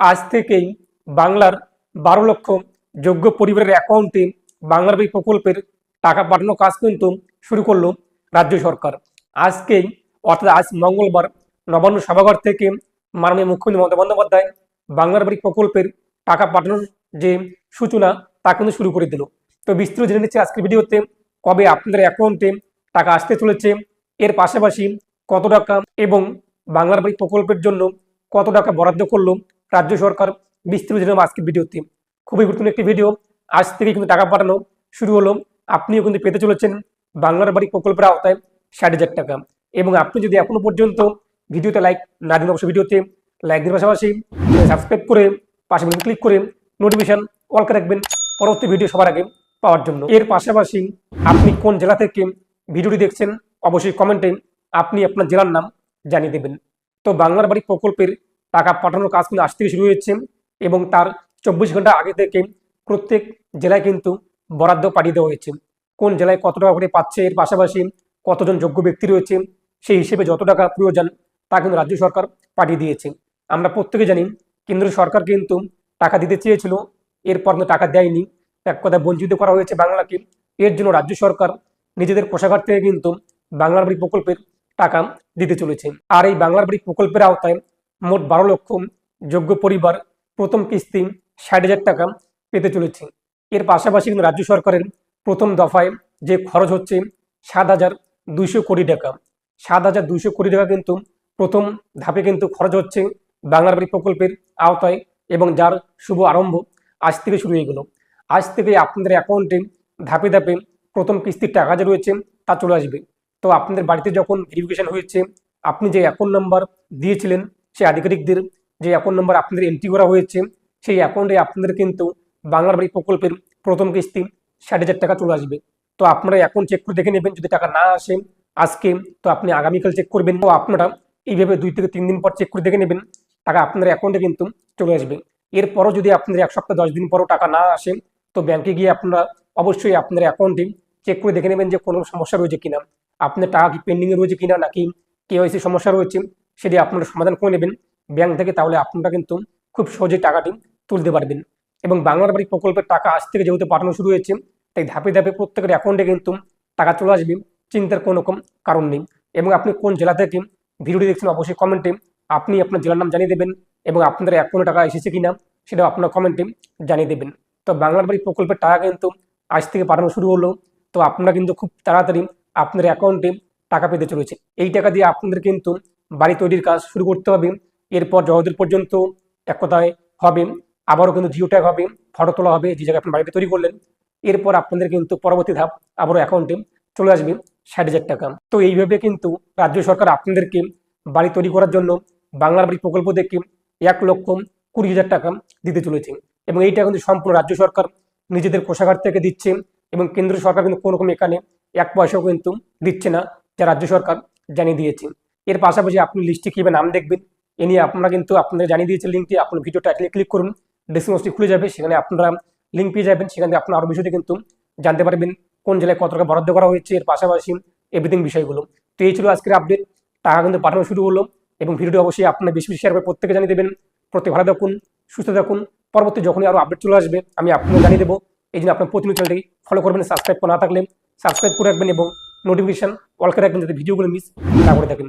আজ থেকেই বাংলার বারো লক্ষ যোগ্য পরিবারের অ্যাকাউন্টে বাংলার এই প্রকল্পের টাকা পাঠানোর কাজ কিন্তু শুরু করল রাজ্য সরকার। আজকেই, অর্থাৎ আজ মঙ্গলবার নবান্ন সভাঘর থেকে মাননীয় মুখ্যমন্ত্রী মমতা বন্দ্যোপাধ্যায় বাংলার বাড়ি প্রকল্পের টাকা পাঠানোর যে সূচনা, তা কিন্তু শুরু করে দিল। তো বিস্তৃত জেনে নিচ্ছে আজকের ভিডিওতে, কবে আপনাদের অ্যাকাউন্টে টাকা আসতে চলেছে, এর পাশাপাশি কত টাকা এবং বাংলার বাড়ি প্রকল্পের জন্য কত টাকা বরাদ্দ করল রাজ্য সরকার বিস্তৃত জেনে আজকের ভিডিওতে। খুবই গুরুত্বপূর্ণ একটি ভিডিও। আজ থেকে কিন্তু টাকা পাঠানো শুরু হলো। আপনিও কিন্তু পেতে চলেছেন বাংলার বাড়ি প্রকল্পের আওতায় ষাট হাজার টাকা। এবং আপনি যদি এখনও পর্যন্ত ভিডিওতে লাইক না দিন অবশ্যই ভিডিওতে লাইক দিন পাশাপাশি সাবস্ক্রাইব করে পাশে ক্লিক করে নোটিফিকেশন অল করে রাখবেন পরবর্তী ভিডিও সবার আগে পাওয়ার জন্য। এর পাশাপাশি আপনি কোন জেলা থেকে ভিডিওটি দেখছেন অবশ্যই কমেন্টে আপনি আপনার জেলার নাম জানিয়ে দেবেন। তো বাংলার বাড়ি প্রকল্পের টাকা পাঠানোর কাজ কিন্তু আজ থেকে শুরু হয়েছে এবং তার চব্বিশ ঘণ্টা আগে থেকে প্রত্যেক জেলায় কিন্তু বরাদ্দ পাঠিয়ে দেওয়া হয়েছে। কোন জেলায় কত টাকা করে পাচ্ছে, এর পাশাপাশি কতজন যোগ্য ব্যক্তি রয়েছে, সেই হিসেবে যত টাকা প্রয়োজন তা কিন্তু রাজ্য সরকার পাঠিয়ে দিয়েছে। আমরা প্রত্যেকে জানি, কেন্দ্র সরকার কিন্তু টাকা দিতে চেয়েছিল, এরপর টাকা দেয়নি। এক কথা বঞ্চিত করা হয়েছে বাংলাকে। এর জন্য রাজ্য সরকার নিজেদের কোষাগার থেকে কিন্তু বাংলার বাড়ি প্রকল্পের টাকা দিতে চলেছে। আর এই বাংলার বাড়ি প্রকল্পের আওতায় মোট বারো লক্ষ যোগ্য পরিবার প্রথম কিস্তি ষাট হাজার টাকা পেতে চলেছে। এর পাশাপাশি কিন্তু রাজ্য সরকারের প্রথম দফায় যে খরচ হচ্ছে সাত হাজার দুইশো কোটি টাকা। সাত হাজার দুইশো কোটি টাকা কিন্তু প্রথম ধাপে কিন্তু খরচ হচ্ছে বাংলার বাড়ি প্রকল্পের আওতায় এবং যার শুভ আরম্ভ আজ থেকে শুরু হয়ে গেল। আজ থেকে আপনাদের অ্যাকাউন্টে ধাপে ধাপে প্রথম কিস্তির টাকা যে রয়েছে তা চলে আসবে। তো আপনাদের বাড়িতে যখন ভেরিফিকেশন হয়েছে, আপনি যে অ্যাকাউন্ট নাম্বার দিয়েছিলেন সেই আধিকারিকদের যে অ্যাকাউন্ট নাম্বার আপনাদের এন্ট্রি করা হয়েছে, সেই অ্যাকাউন্টে আপনাদের কিন্তু বাংলার বাড়ি প্রকল্পের প্রথম কিস্তি ষাট হাজার টাকা চলে আসবে। তো আপনারা অ্যাকাউন্ট চেক করে দেখে নেবেন, যদি টাকা না আসে আজকে, তো আপনি আগামীকাল চেক করবেন। তো আপনারা এইভাবে দুই থেকে তিন দিন পর চেক করে দেখে নেবেন, টাকা আপনার অ্যাকাউন্টে কিন্তু চলে আসবে। এরপরও যদি আপনাদের এক সপ্তাহ, দশ দিন পরও টাকা না আসে, তো ব্যাংকে গিয়ে আপনারা অবশ্যই আপনার অ্যাকাউন্টে চেক করে দেখে নেবেন যে কোনো সমস্যা রয়েছে কিনা। আপনার টাকা কি পেন্ডিংয়ে রয়েছে কিনা, নাকি কেওয়াইসি সমস্যা রয়েছে সেটি আপনারা সমাধান করে নেবেন। ব্যাংক থেকে তাহলে আপনারা কিন্তু খুব সহজেই টাকাটি তুলতে পারবেন। এবং বাংলার বাড়ি প্রকল্পের টাকা আজ থেকে যেহেতু পাঠানো শুরু হয়েছে, তাই ধাপে ধাপে প্রত্যেকের অ্যাকাউন্টে কিন্তু টাকা চলে আসবে, চিন্তার কোনো রকম কারণ নেই। এবং আপনি কোন জেলা থেকে ভিডিওটি দেখছেন অবশ্যই কমেন্টে আপনি আপনার জেলার নাম জানিয়ে দেবেন এবং আপনাদের অ্যাকাউন্টে টাকা এসেছে কিনা সেটাও আপনার কমেন্টে জানিয়ে দেবেন। তো বাংলার বাড়ি প্রকল্পের টাকা কিন্তু আজ থেকে পাঠানো শুরু হলো, তো আপনারা কিন্তু খুব তাড়াতাড়ি আপনার অ্যাকাউন্টে টাকা পেতে চলেছে। এই টাকা দিয়ে আপনাদের কিন্তু বাড়ি তৈরির কাজ শুরু করতে হবে। এরপর যতদূর পর্যন্ত এক কথায় হবে। আবারও কিন্তু জিও ট্যাগ হবে ফটো তোলা হবে যে জায়গায় আপনি বাড়িতে তৈরি করলেন। এরপর আপনাদের কিন্তু পরবর্তী ধাপ আবারও অ্যাকাউন্টে চলে আসবে ষাট হাজার টাকা। তো এইভাবে কিন্তু রাজ্য সরকার আপনাদেরকে বাড়ি তৈরি করার জন্য বাংলার বাড়ি প্রকল্প থেকে এক লক্ষ কুড়ি হাজার টাকা দিতে চলেছে। এবং এইটা কিন্তু সম্পূর্ণ রাজ্য সরকার নিজেদের কোষাগার থেকে দিচ্ছে এবং কেন্দ্র সরকার কিন্তু কোনো রকম এখানে এক পয়সাও কিন্তু দিচ্ছে না, যা রাজ্য সরকার জানিয়ে দিয়েছে। এর পাশাপাশি আপনি লিস্টে কীভাবে নাম দেখবেন, এ নিয়ে আপনারা কিন্তু আপনাদের জানিয়ে দিয়েছে লিঙ্কটি আপনার ভিডিওটা ক্লিক ক্লিক করুন ডিসক্রিপশনটি খুলে যাবে, সেখানে আপনারা লিঙ্ক পেয়ে যাবেন। সেখানে আপনারা আরও বিষয়টি কিন্তু জানতে পারবেন, কোন জেলায় কত টাকা বরাদ্দ করা হয়েছে, এর পাশাপাশি এভরিথিং বিষয়গুলো। তো এই ছিল আজকের আপডেট টাকা কিন্তু পাঠানো শুরু হলো এবং ভিডিওটি অবশ্যই আপনার বেশি বেশি শেয়ার করে প্রত্যেকে জানিয়ে দেবেন। প্রত্যেক ভালো থাকুন, সুস্থ থাকুন। পরবর্তী যখনই আরও আপডেট চলে আসবে, আমি আপনাকে জানিয়ে দেবো। এই জন্য আপনার প্রতিনিধি চ্যানেলটি ফলো করবেন সাবস্ক্রাইব না থাকলে সাবস্ক্রাইব করে রাখবেন এবং নোটিফিকেশন অল করে রাখবেন যাতে ভিডিওগুলো মিস না করে থাকেন।